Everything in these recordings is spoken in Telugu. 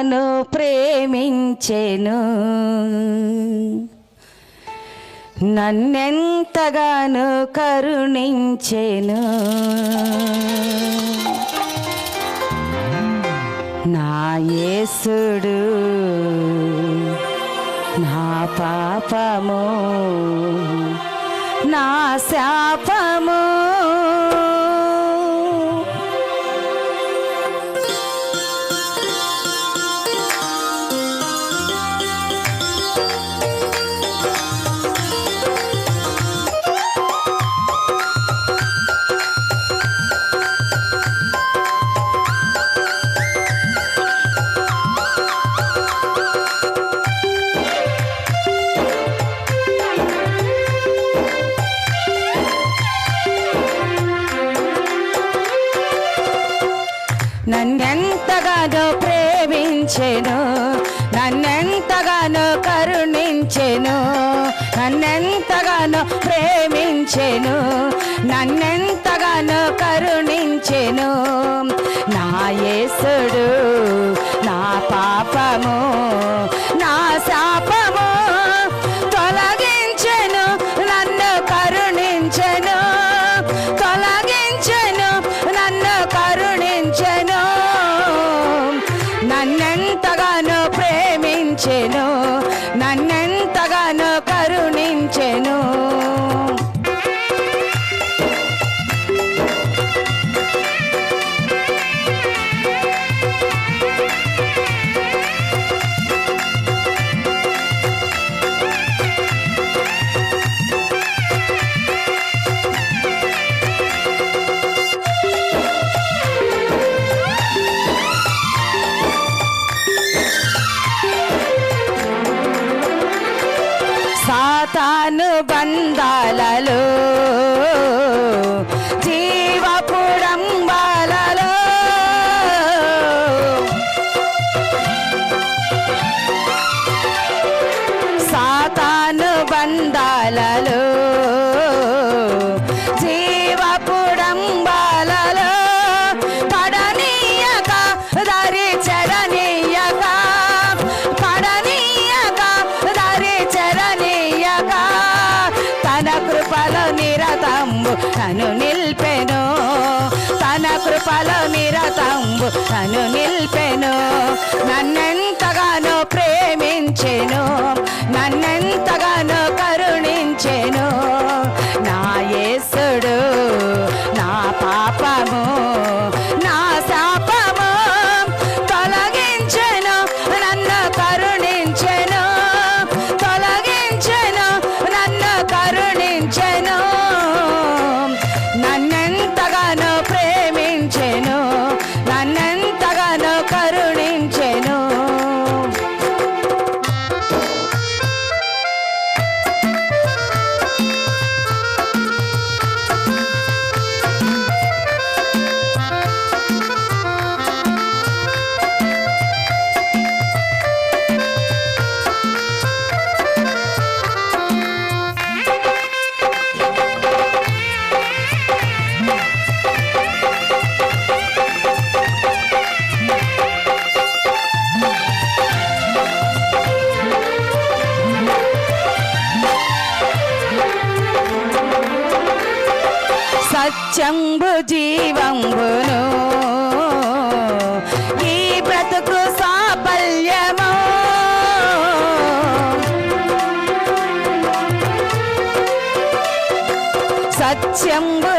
నన్ను ప్రేమించెను. నన్నెంతగానో కరుణించెను. నా యేసుడు నా పాపము నా శాపము. నన్నెంతగానో ప్రేమించెను నన్నెంతగానో కరుణించెను నన్నెంతగానో ప్రేమించెను నన్నెంతగానో కరుణించెను. నా యేసుడు నన్నెంతగానో అనుబంధాలలో తన కృపలో నిరతంబు తను నిల్పెను నన్నెంతగానో ప్రేమించెను నన్నెంతగానో కరుణించెను. నా యేసుడు నా పాపము శంభు జీవంబును. ఈ బ్రతుకు సాఫల్యము. సత్యంబు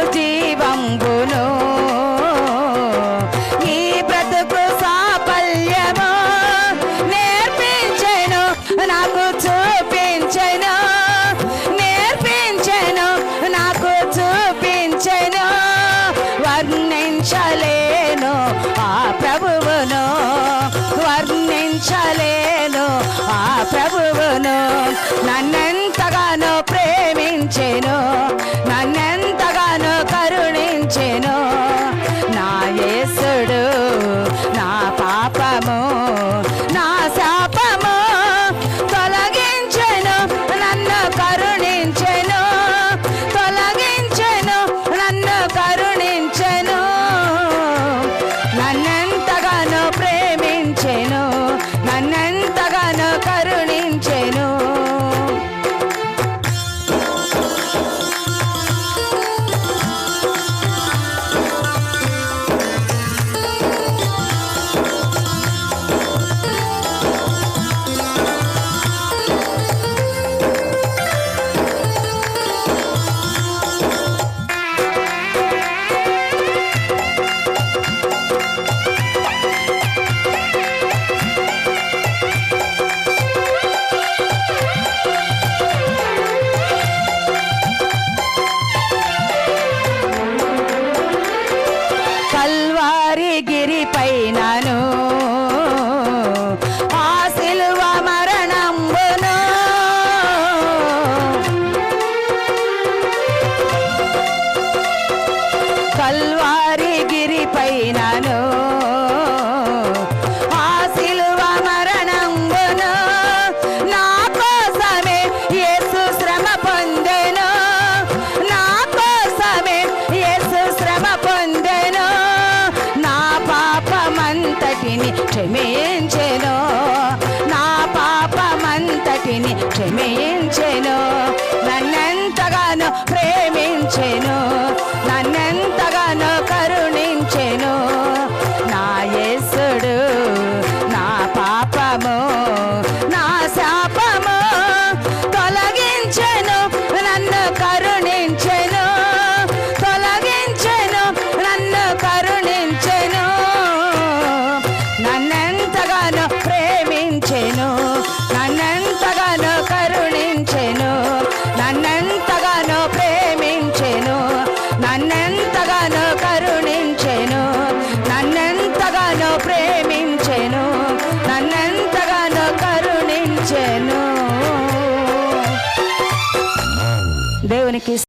take me in.